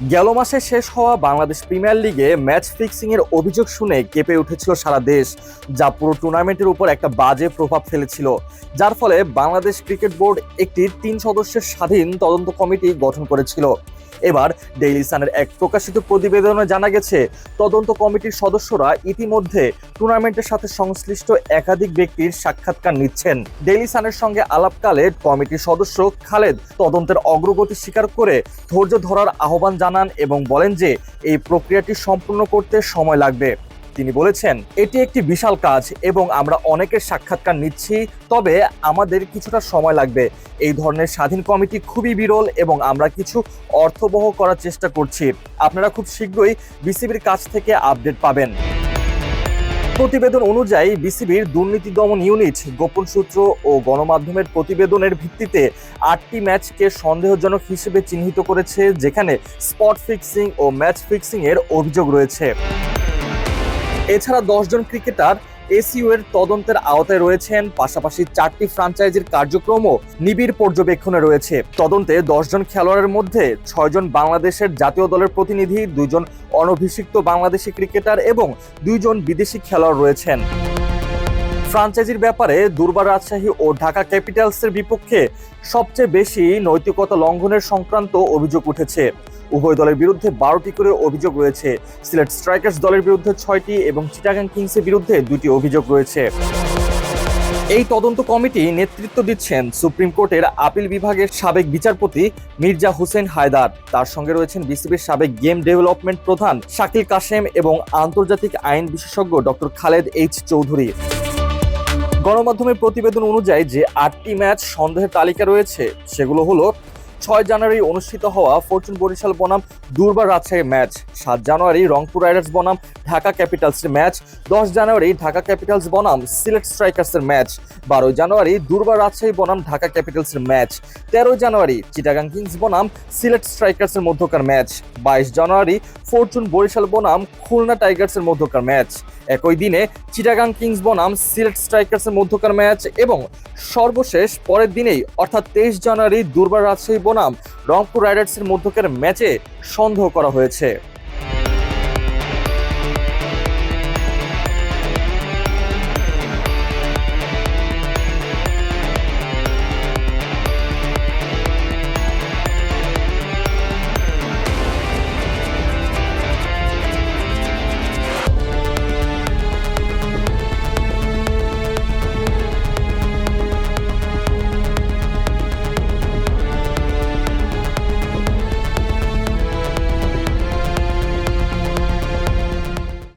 গেল মাসে শেষ হওয়া বাংলাদেশ প্রিমিয়ার লিগে ম্যাচ ফিক্সিং এর অভিযোগ শুনে কেঁপে উঠেছিল সারা দেশ, যা পুরো টুর্নামেন্টের উপর একটা বাজে প্রভাব ফেলেছিল। যার ফলে বাংলাদেশ ক্রিকেট বোর্ড একটি তিন সদস্যের স্বাধীন তদন্ত কমিটি গঠন করেছিল। এবার ডেইলি সানের এক প্রকাশিত প্রতিবেদনে জানা গেছে, তদন্ত কমিটির সদস্যরা ইতিমধ্যে টুর্নামেন্টের সাথে সংশ্লিষ্ট একাধিক ব্যক্তির সাক্ষাৎকার নিচ্ছেন। ডেইলি সানের সঙ্গে আলাপকালে কমিটির সদস্য খালেদ তদন্তের অগ্রগতি স্বীকার করে ধৈর্য ধরার আহ্বান জানান এবং বলেন যে, এই প্রক্রিয়াটি সম্পূর্ণ করতে সময় লাগবে। তিনি বলেছেন, এটি একটি বিশাল কাজ এবং আমরা অনেকের সাক্ষাৎকার নিচ্ছি, তবে আমাদের কিছুটা সময় লাগবে। এই ধরনের স্বাধীন কমিটি খুবই বিরল এবং আমরা কিছু অর্থবহ করার চেষ্টা করছি। আপনারা খুব শীঘ্রই বিসিবির কাছ থেকে আপডেট পাবেন। প্রতিবেদন অনুযায়ী, বিসিবির দুর্নীতি দমন ইউনিট, গোপন সূত্র ও গণমাধ্যমের প্রতিবেদনের ভিত্তিতে আটটি ম্যাচকে সন্দেহজনক হিসেবে চিহ্নিত করেছে, যেখানে স্পট ফিক্সিং ও ম্যাচ ফিক্সিং এর অভিযোগ রয়েছে। এছাড়া দশজন ক্রিকেটার এসইউ এর তদন্তের আওতায় রয়েছেন, পাশাপাশি চারটি ফ্রাঞ্চাইজির কার্যক্রমও নিবিড় পর্যবেক্ষণে রয়েছে। তদন্তে দশজন খেলোয়াড়ের মধ্যে ছয়জন বাংলাদেশের জাতীয় দলের প্রতিনিধি দুজন অনভিষিক্ত বাংলাদেশি ক্রিকেটার এবং দুইজন বিদেশি খেলোয়াড় রয়েছেন। ফ্রাঞ্চাইজির ব্যাপারে দুর্বার রাজশাহী ও ঢাকা ক্যাপিটালসের বিপক্ষে সবচেয়ে বেশি নৈতিকতা লঙ্ঘনের সংক্রান্ত অভিযোগ উঠেছে। উভয় দলের বিরুদ্ধে বারোটি করে অভিযোগ রয়েছে। সিলেট স্ট্রাইকার্স দলের বিরুদ্ধে ছয়টি এবং চিটাগাং কিংসের বিরুদ্ধে দুটি অভিযোগ রয়েছে। এই তদন্ত কমিটি নেতৃত্ব দিচ্ছেন সুপ্রিম কোর্টের আপিল বিভাগের সাবেক বিচারপতি মির্জা হোসেন হায়দার। তার সঙ্গে রয়েছেন বিসিবির সাবেক গেম ডেভেলপমেন্ট প্রধান শাকিল কাশেম এবং আন্তর্জাতিক আইন বিশেষজ্ঞ ডক্টর খালেদ এইচ চৌধুরী। গণমাধ্যমের প্রতিবেদন অনুযায়ী যে আটটি ম্যাচ সন্দেহের তালিকা রয়েছে, সেগুলো হলো ছয় জানুয়ারি অনুষ্ঠিত হওয়া ফরচুন বরিশাল বনাম দুর্বার রাজশাহী ম্যাচ। সাত জানুয়ারি রংপুর রাইডার্স বনাম ঢাকা ক্যাপিটালসের ম্যাচ। দশ জানুয়ারি ঢাকা ক্যাপিটালস বনাম সিলেট স্ট্রাইকার্সের ম্যাচ। বারোই জানুয়ারি দুর্বার রাজশাহী বনাম ঢাকা ক্যাপিটালসের ম্যাচ। তেরোই জানুয়ারি চিটাগাং কিংস বনাম সিলেট স্ট্রাইকার্সের মধ্যকার ম্যাচ। বাইশ জানুয়ারি ফরচুন বরিশাল বনাম খুলনা টাইগার্সের মধ্যকার ম্যাচ। একই দিনে চিটাগাং কিংস বনাম সিলেট স্ট্রাইকার্সের মধ্যকার ম্যাচ এবং সর্বশেষ পরের দিনেই, অর্থাৎ তেইশ জানুয়ারি দুর্বার রাজশাহী বনাম রংপুর রাইডার্সের মধ্যকার ম্যাচে সন্দেহ করা হয়েছে।